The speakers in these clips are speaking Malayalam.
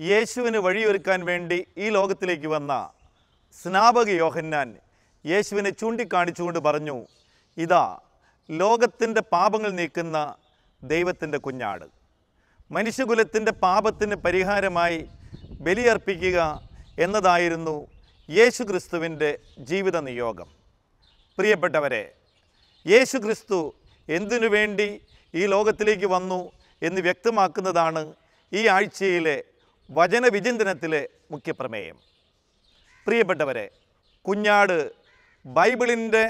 യേശുവിന് വഴിയൊരുക്കാൻ വേണ്ടി ഈ ലോകത്തിലേക്ക് വന്ന സ്നാപക യോഹന്നാൻ യേശുവിനെ ചൂണ്ടിക്കാണിച്ചുകൊണ്ട് പറഞ്ഞു ഇതാ ലോകത്തിന്റെ പാപങ്ങൾ നീക്കുന്ന ദൈവത്തിന്റെ കുഞ്ഞാട്. മനുഷ്യകുലത്തിന്റെ പാപത്തിന് പരിഹാരമായി ബലിയർപ്പിക്കുക എന്നതായിരുന്നു യേശു ക്രിസ്തുവിന്റെ ജീവിത നിയോഗം പ്രിയപ്പെട്ടവരെ യേശു ക്രിസ്തു എന്തിനു വേണ്ടി ഈ ലോകത്തിലേക്ക് വന്നു എന്ന് വ്യക്തമാക്കുന്നതാണ് ഈ ആഴ്ചയിലെ വചനവിചിന്തനത്തിലെ മുഖ്യപ്രമേയം. പ്രിയപ്പെട്ടവരെ കുഞ്ഞാട് ബൈബിളിന്റെ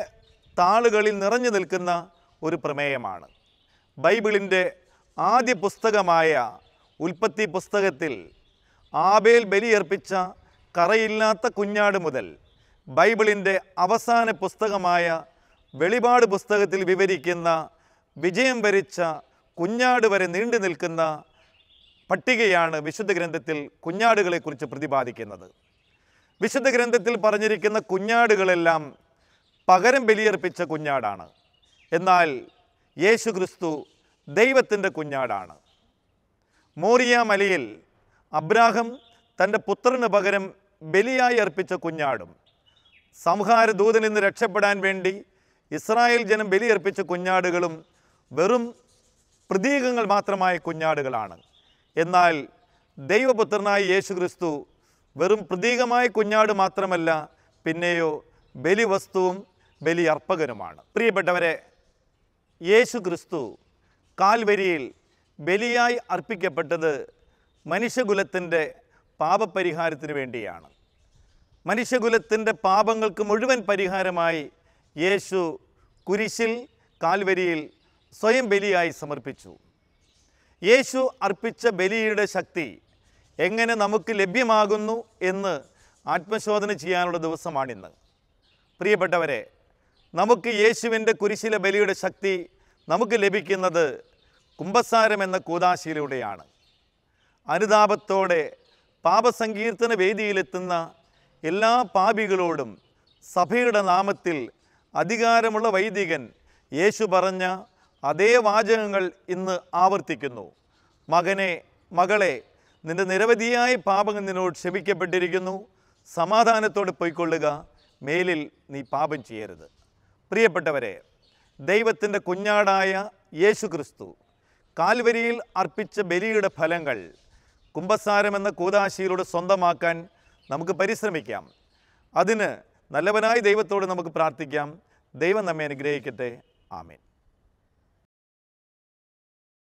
താളുകളിൽ നിറഞ്ഞു നിൽക്കുന്ന ഒരു പ്രമേയമാണ്. ബൈബിളിന്റെ ആദ്യ പുസ്തകമായ ഉൽപ്പത്തി പുസ്തകത്തിൽ ആബേൽ ബലിയർപ്പിച്ച കറയില്ലാത്ത കുഞ്ഞാട് മുതൽ ബൈബിളിന്റെ അവസാന പുസ്തകമായ വെളിപാട് പുസ്തകത്തിൽ വിവരിക്കുന്ന വിജയം വരിച്ച കുഞ്ഞാട് വരെ നീണ്ടു നിൽക്കുന്ന പട്ടികയാണ് വിശുദ്ധ ഗ്രന്ഥത്തിൽ കുഞ്ഞാടുകളെക്കുറിച്ച് പ്രതിപാദിക്കുന്നത്. വിശുദ്ധ ഗ്രന്ഥത്തിൽ പറഞ്ഞിരിക്കുന്ന കുഞ്ഞാടുകളെല്ലാം പകരം ബലിയർപ്പിച്ച കുഞ്ഞാടാണ്. എന്നാൽ യേശു ക്രിസ്തു ദൈവത്തിന്റെ കുഞ്ഞാടാണ്. മോറിയ മലയിൽ അബ്രാഹം തന്റെ പുത്രന് പകരം ബലിയായി അർപ്പിച്ച കുഞ്ഞാടും സംഹാര ദൂതനിൽ നിന്ന് രക്ഷപ്പെടാൻ വേണ്ടി ഇസ്രായേൽ ജനം ബലിയർപ്പിച്ച കുഞ്ഞാടുകളും വെറും പ്രതീകങ്ങൾ മാത്രമായ കുഞ്ഞാടുകളാണ്. എന്നാൽ ദൈവപുത്രനായ യേശു ക്രിസ്തു വെറും പ്രതീകമായ കുഞ്ഞാട് മാത്രമല്ല പിന്നെയോ ബലിവസ്തുവും ബലി അർപ്പകനുമാണ് പ്രിയപ്പെട്ടവരെ യേശു ക്രിസ്തു കാൽവരിയിൽ ബലിയായി അർപ്പിക്കപ്പെട്ടത് മനുഷ്യകുലത്തിന്റെ പാപപരിഹാരത്തിന് വേണ്ടിയാണ്. മനുഷ്യകുലത്തിന്റെ പാപങ്ങൾക്ക് മുഴുവൻ പരിഹാരമായി യേശു കുരിശിൽ കാൽവരിയിൽ സ്വയം ബലിയായി സമർപ്പിച്ചു. യേശു അർപ്പിച്ച ബലിയുടെ ശക്തി എങ്ങനെ നമുക്ക് ലഭ്യമാകുന്നു എന്ന് ആത്മശോധന ചെയ്യാനുള്ള ദിവസമാണിന്ന്. പ്രിയപ്പെട്ടവരെ നമുക്ക് യേശുവിന്റെ കുരിശിലെ ബലിയുടെ ശക്തി നമുക്ക് ലഭിക്കുന്നത് കുംഭസാരം എന്ന കൂതാശയിലൂടെയാണ് അനുതാപത്തോടെ പാപസങ്കീർത്തന വേദിയിലെത്തുന്ന എല്ലാ പാപികളോടും സഭയുടെ നാമത്തിൽ അധികാരമുള്ള വൈദികൻ യേശു പറഞ്ഞ അതേ വാചകങ്ങൾ ഇന്ന് ആവർത്തിക്കുന്നു. മകനെ മകളെ നിന്റെ നിരവധിയായ പാപങ്ങൾ നിന്നോട് ക്ഷമിക്കപ്പെട്ടിരിക്കുന്നു. സമാധാനത്തോടെ പോയിക്കൊള്ളുക. മേലിൽ നീ പാപം ചെയ്യരുത്. പ്രിയപ്പെട്ടവരെ ദൈവത്തിന്റെ കുഞ്ഞാടായ യേശു ക്രിസ്തു കാൽവരിയിൽ അർപ്പിച്ച ബലിയുടെ ഫലങ്ങൾ കുംഭസാരം എന്ന കൂതാശിയിലൂടെ സ്വന്തമാക്കാൻ നമുക്ക് പരിശ്രമിക്കാം. അതിന് നല്ലവനായ ദൈവത്തോട് നമുക്ക് പ്രാർത്ഥിക്കാം. ദൈവം നമ്മെ അനുഗ്രഹിക്കട്ടെ. ആമേൻ.